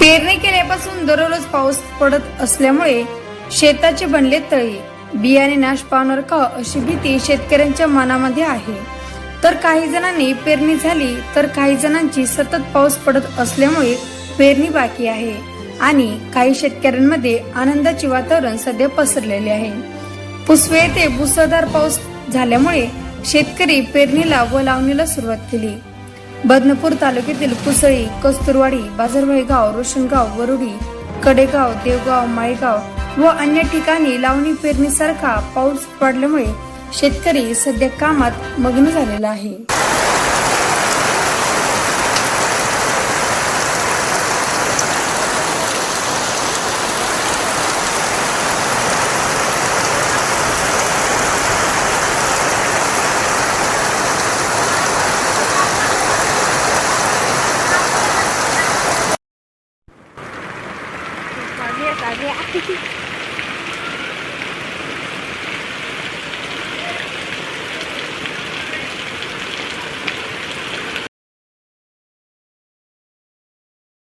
पेरणी केल्यापासून दररोज पाऊस पडत असल्यामुळे शेताचे बनले तळी. बियाणे नाश पावणार का अशी भीती शेतकऱ्यांच्या मनामध्ये आहे. तर काही जणांनी पेरणी झाली तर काही जणांची सतत पाऊस पडत असल्यामुळे पेरणी बाकी आहे. आणि काही शेतकऱ्यांमध्ये आनंदाचे वातावरण सध्या पसरलेले आहे. पुसवे येथे मुसळधार पाऊस झाल्यामुळे शेतकरी पेरणीला व लावणीला सुरुवात केली. बदनपूर तालुक्यातील कुसळी कस्तुरवाडी बाजारभाई गाव रोशनगाव वरुडी कडेगाव देवगाव माळेगाव व अन्य ठिकाणी लावणी पेरणीसारखा पाऊस पडल्यामुळे शेतकरी सध्या कामात मग्न झालेला आहे. 别啥别，嘿嘿。